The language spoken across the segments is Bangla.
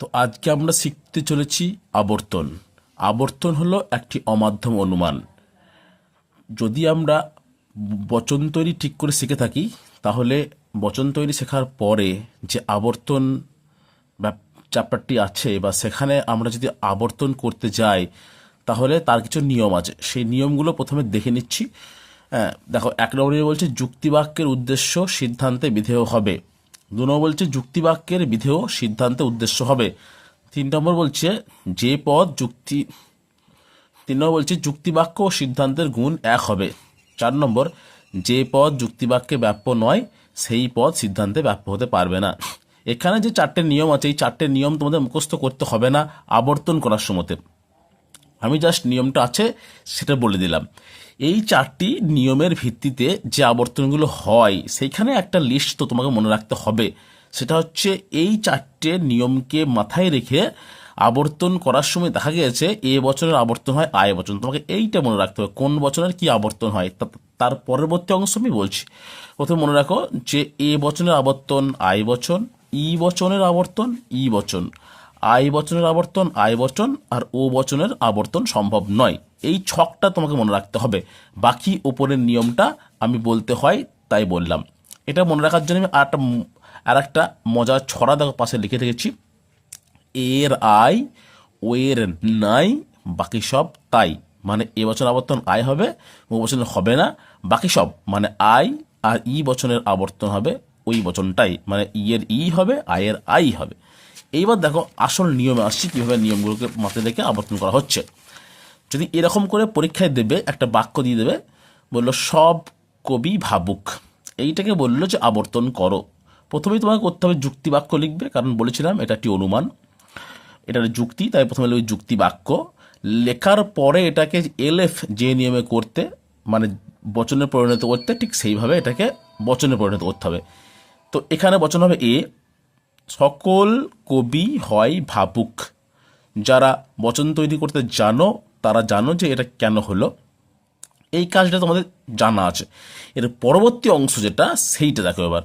তো আজকে আমরা শিখতে চলেছি আবর্তন। আবর্তন হলো একটি অমাধ্যম অনুমান। যদি আমরা বচন তৈরি ঠিক করে শিখে থাকি তাহলে বচন তৈরি শেখার পরে যে আবর্তন চ্যাপ্টারটি আছে বা সেখানে আমরা যদি আবর্তন করতে যাই তাহলে তার কিছু নিয়ম আছে। সেই নিয়মগুলো প্রথমে দেখে নিচ্ছি। হ্যাঁ, দেখো এক নম্বরে বলছে যুক্তিবাক্যের উদ্দেশ্য সিদ্ধান্তে বিধেয় হবে। দু নম্বর বলছে যুক্তিবাক্যের বিধেয় সিদ্ধান্তে উদ্দেশ্য হবে। তিন নম্বর বলছে যে পদ যুক্তি, তিন নম্বর বলছে যুক্তিবাক্য ও সিদ্ধান্তের গুণ এক হবে। চার নম্বর, যে পদ যুক্তিবাক্যে ব্যাপ্য নয়, সেই পদ সিদ্ধান্তে ব্যাপ্য হতে পারবে না। এখানে যে চারটে নিয়ম আছে, এই চারটে নিয়ম তোমাদের মুখস্থ করতে হবে না, আবর্তন করার সময়তে আমি জাস্ট নিয়মটা আছে, সেটা বলে দিলাম। এই চারটি নিয়মের ভিত্তিতে যে আবর্তনগুলো হয়, সেইখানে একটা লিস্ট তো তোমাকে মনে রাখতে হবে। সেটা হচ্ছে এই চারটে নিয়মকে মাথায় রেখে আবর্তন করার সময় দেখা গিয়েছে এ বছরের আবর্তন হয় আয় বচন। তোমাকে এইটা মনে রাখতে হবে, কোন বছরের কি আবর্তন হয়। তার পরবর্তী অংশ আমি বলছি। প্রথমে মনে রাখো যে এ বচনের আবর্তন আয় বচন, ই বচনের আবর্তন, ই বচন। আই বচনের আবর্তন, আয় বচন আর ও বচনের আবর্তন সম্ভব নয়। এই ছকটা তোমাকে মনে রাখতে হবে। বাকি ওপরের নিয়মটা আমি বলতে হয় তাই বললাম। এটা মনে রাখার জন্য আমি আর একটা আর একটা মজার ছড়া দেখো, পাশে লিখে রেখেছি। এর আয় ও এর নাই, বাকি সব তাই। মানে এ বছর আবর্তন আয় হবে, ও বছরের হবে না। বাকি সব মানে আয় আর ই বচনের আবর্তন হবে ওই বচনটাই। মানে ই এর ই হবে, আয়ের আই হবে। এইবার দেখো আসল নিয়মে আসছি, কীভাবে নিয়মগুলোকে মাথায় রেখে আবর্তন করা হচ্ছে। যদি এরকম করে পরীক্ষায় দেবে, একটা বাক্য দিয়ে দেবে, বলল, সব কবি ভাবুক। এইটাকে বলল যে, আবর্তন করো। প্রথমেই তোমাকে করতে হবে যুক্তি বাক্য লিখবে, কারণ বলেছিলাম এটা একটি অনুমান। এটা যুক্তি, তাই প্রথমে লিখবে যুক্তি বাক্য। লেখার পরে এটাকে এলএফ, যে নিয়মে করতে মানে বচনে পরিণত করতে, ঠিক সেইভাবে এটাকে বচনে পরিণত করতে হবে। তো এখানে বচন হবে এ সকল কবি হয় ভাবুক। যারা বচন তৈরি করতে জানো, তারা জানো যে এটা কেন হলো। এই কাজটা তোমাদের জানা আছে। এর পরবর্তী অংশ যেটা, সেইটা দেখো এবার।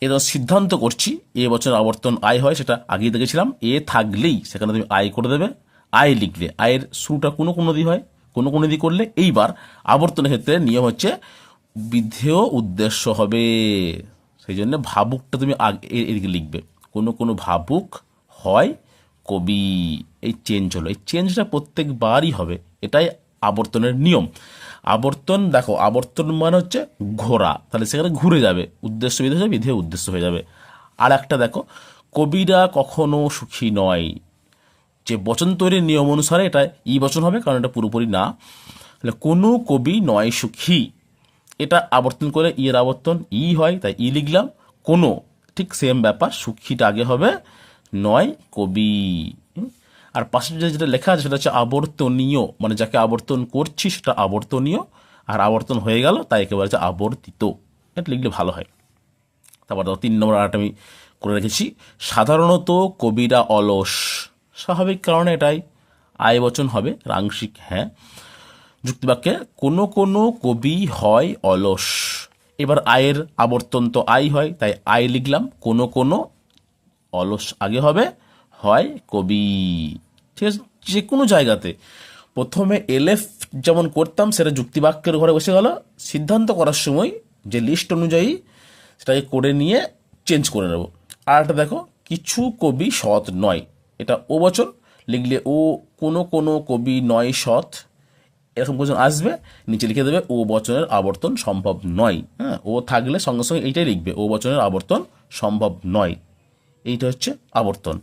এটা সিদ্ধান্ত করছি, এ বছর আবর্তন আয় হয়, সেটা আগেই দেখেছিলাম। এ থাকলেই সেখানে তুমি আয় করে দেবে। আয় লিখলে, আয়ের শুরুটা কোনো কোনো দিয়ে হয়, কোনো কোনো দিয়ে করলে। এইবার আবর্তনের ক্ষেত্রে নিয়ম হচ্ছে, বিধেয় উদ্দেশ্য হবে। সেই জন্য ভাবুকটা তুমি আগে এদিকে লিখবে। কোনো কোনো ভাবুক হয়, কবি, এই চেঞ্জ হলো। এই চেঞ্জটা প্রত্যেকবারই হবে। এটাই আবর্তনের নিয়ম। আবর্তন, দেখো, আবর্তন মানে হচ্ছে ঘোরা। তাহলে সেখানে ঘুরে যাবে। উদ্দেশ্য বিধে হয়ে বিধেয় উদ্দেশ্য হয়ে যাবে। আর একটা দেখো, কবিরা কখনো সুখী নয়। যে বচন তৈরির নিয়ম অনুসারে এটা ই বচন হবে, কারণ এটা পুরোপুরি না। তাহলে কোনো কবি নয় সুখী। এটা আবর্তন করে ইয়ের আবর্তন, ই হয়, তাই ই লিখলাম। কোনো ঠিক সেম ব্যাপার, সুখীটা আগে হবে। নয়, কবি। আর পাশে যেটা লেখা আছে, সেটা হচ্ছে আবর্তনীয়। মানে যাকে আবর্তন করছি, সেটা আবর্তনীয়। আর আবর্তন হয়ে গেল, তাই একেবারে হচ্ছে আবর্তিত। এটা লিখলে ভালো হয়। তারপর দেখো, তিন নম্বর আর্ট আমি করে রেখেছি। সাধারণত কবিরা অলস। স্বাভাবিক কারণে এটাই। আয় বচন হবে, রাংশিক হ্যাঁ। যুক্তিবাক্যে, কোনো কোনো কবি হয় অলস। এবার আয়ের আবর্তন তো আই হয়, তাই আয় লিখলাম, কোনো কোনো অলস আগে হবে, হয় কবি। ঠিক আছে? যে কোনো জায়গাতে। প্রথমে এলএফ যেমন করতাম, সেটা যুক্তিবাক্যের ঘরে বসে গেল। সিদ্ধান্ত করার সময় যে লিস্ট অনুযায়ী সেটাকে করে নিয়ে চেঞ্জ করে নেব। আর একটা দেখো, কিছু কবি সৎ নয়। এটা ও বচন, লিখলে ও কোনো কোনো কবি নয় সৎ। এরকম কোজন আসবে, নিচে লিখে দেবে, ও বচনের আবর্তন সম্ভব নয়। হ্যাঁ ও থাকলে সঙ্গে সঙ্গে এইটাই লিখবে, ও বচনের আবর্তন সম্ভব নয়। এইটা হচ্ছে আবর্তন।